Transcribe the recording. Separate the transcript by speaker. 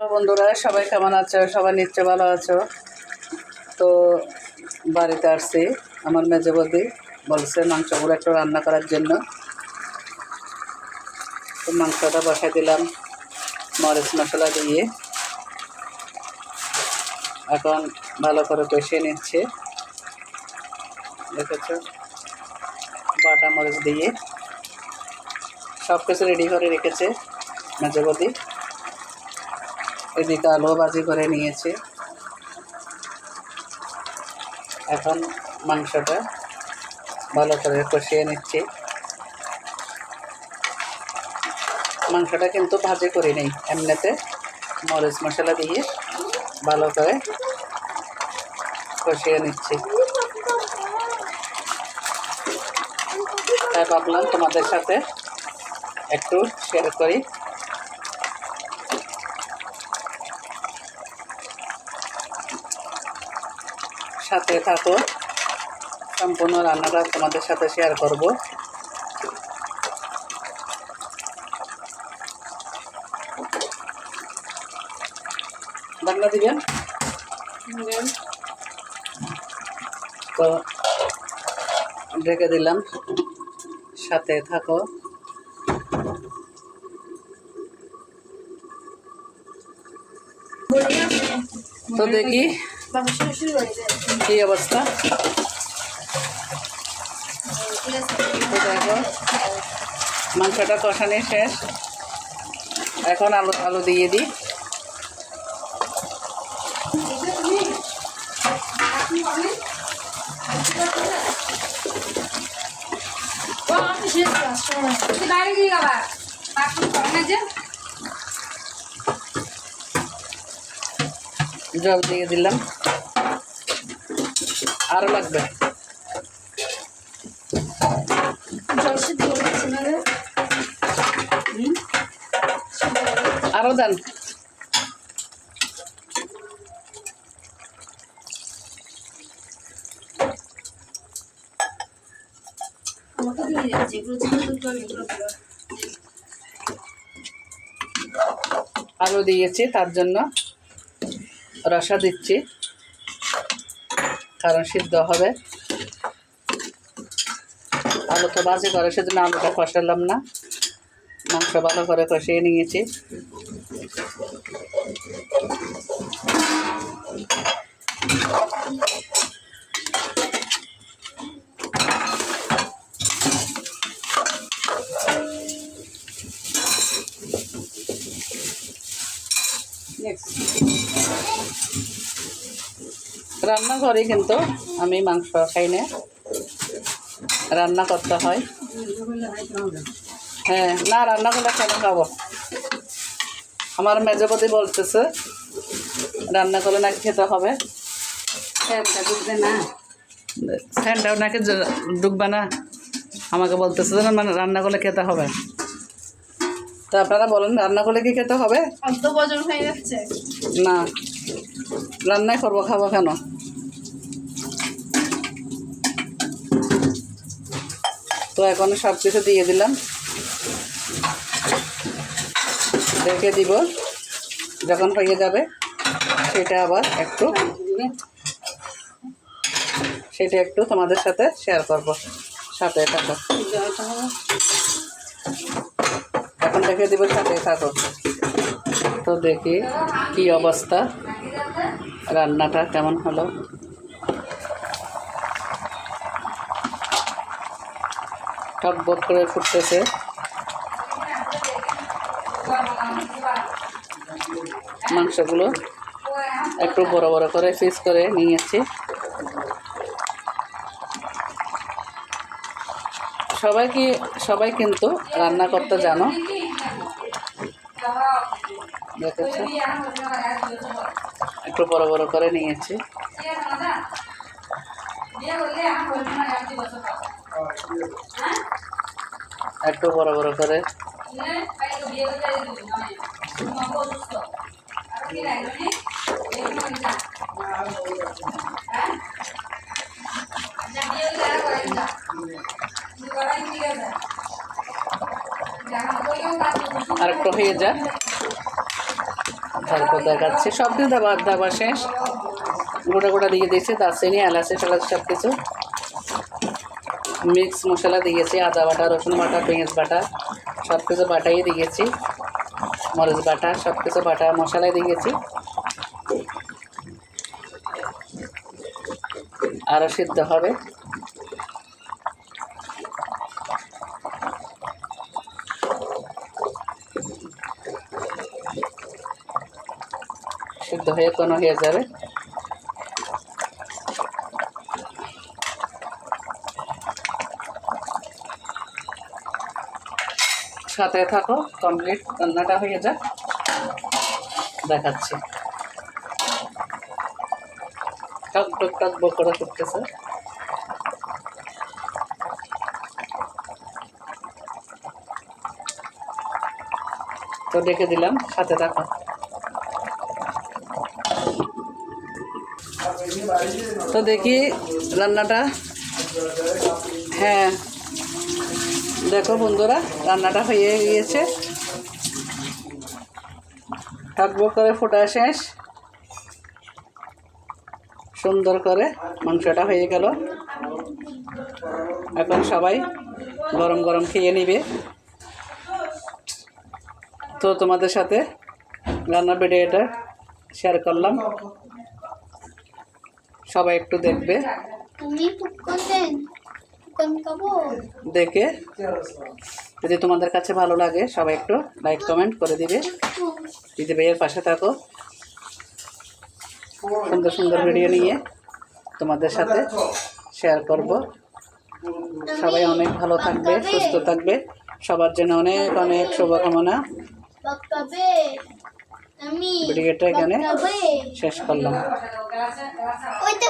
Speaker 1: বন্ধুরা, সবাই কেমন আছো? সবাই নিশ্চয় ভালো আছো। তো বাড়িতে আসছি। আমার মেজে বৌদি বলছে মাংসগুলো একটু রান্না করার জন্য। তো মাংসটা বসাই দিলাম, মরিচ মশলা দিয়ে। এখন ভালো করে কষিয়ে নিচ্ছে। দেখেছ? বাটা মরিচ দিয়ে। সব কিছু রেডি করে রেখেছে মেজে বৌদি। এদিকে আলু ভাজি করে নিয়েছি। এখন মাংসটা ভালো করে কষিয়ে নিচ্ছি। মাংসটা কিন্তু ভাজি করি নেই। এমনিতে মরিচ মশলা দিয়ে ভালো করে কষিয়ে নিচ্ছি। তাই ভাবলাম তোমাদের সাথে একটু শেয়ার করি। সাথে থাকো। সম্পূর্ণ রান্নাটা তোমাদের সাথে শেয়ার করব। বাংলা দিবেন। তো ঢেকে দিলাম। সাথে থাকো। তো দেখি কি অবস্থা? মাংসটা কষানি শেষ। এখন আলু আলু দিয়ে দিই।
Speaker 2: বাইরে গিয়ে করে না যে।
Speaker 1: জল দিয়ে দিলাম। আরও লাগবে। আরও দেন। আলু দিয়েছি তার জন্য। রসা দিচ্ছি। কারণ সিদ্ধ হবে। আলু তো বাজে করে, সেজন্য আলুটা কষালাম না। মাংস ভালো করে কষিয়ে নিয়েছি। রান্না করি কিন্তু আমি মাংস খাই না রান্না করতে হয়। হ্যাঁ না, রান্না করলে কেন খাব? আমার মেজপতি বলতেছে, রান্না করলে নাকি খেতে হবে। ফ্যানটাও নাকি ঢুকবে না। আমাকে বলতেছে যে মানে রান্না করলে খেতে হবে। তা আপনারা বলেন রান্না করলে কি খেতে হবে?
Speaker 2: হয়ে যাচ্ছে।
Speaker 1: না রান্নাই করব খাব কেন? তো এখন সব কিছু দিয়ে দিলাম। রেখে দিব। যখন হয়ে যাবে সেটা আবার একটু সেটা একটু তোমাদের সাথে শেয়ার করব সাথে থাকো। এখন রেখে দিব সাথে থাকো তো দেখি কি অবস্থা। রান্নাটা কেমন হলো? টকবক করে ফুটতেছে। মাংসগুলো একটু বড় বড় করে পিস করে নিয়েছি। সবাই কি সবাই কিন্তু রান্না করতে জানো? দেখেছ একটু বড় বড় করে নিয়েছি। একটু বড় বড় করে। আর একটু হয়ে যাক। তারপর দেখাচ্ছি সব দিয়ে দেওয়া দেওয়া শেষ। গোটা গোটা দিয়ে দিয়েছি, দারচিনি, এলাচি টেলাচি সব কিছু মিক্স মশলা দিয়েছি, আদা বাটা, রসুন বাটা, পেঁয়াজ বাটা সব কিছু বাটাই দিয়েছি। মরিচ বাটা সব কিছু বাটা মশলাই দিয়েছি। আরও সিদ্ধ হবে। সিদ্ধ হয়ে কোনো হয়ে যাবে সাথে থাকো কমপ্লিট রান্নাটা হয়ে যাক। দেখাচ্ছি। টক টক টক করতেছে তো ডেকে দিলাম, সাথে থাকো। তো দেখি রান্নাটা। হ্যাঁ। দেখো বন্ধুরা, রান্নাটা হয়ে গিয়েছে। থাকব করে ফোটা শেষ। সুন্দর করে মাংসটা হয়ে গেল। এখন সবাই গরম গরম খেয়ে নিবে। তো তোমাদের সাথে রান্নার ভিডিওটা শেয়ার করলাম। সবাই একটু দেখবে। দেখে যদি তোমাদের কাছে ভালো লাগে সবাই একটু লাইক কমেন্ট করে দিবে। দিদি ভাইয়ের পাশে থাকো। সুন্দর সুন্দর ভিডিও নিয়ে তোমাদের সাথে শেয়ার করব। সবাই অনেক ভালো থাকবে সুস্থ থাকবে। সবার জন্য অনেক অনেক শুভকামনা। ভিডিওটা এখানে শেষ করলাম।
Speaker 2: ওই তো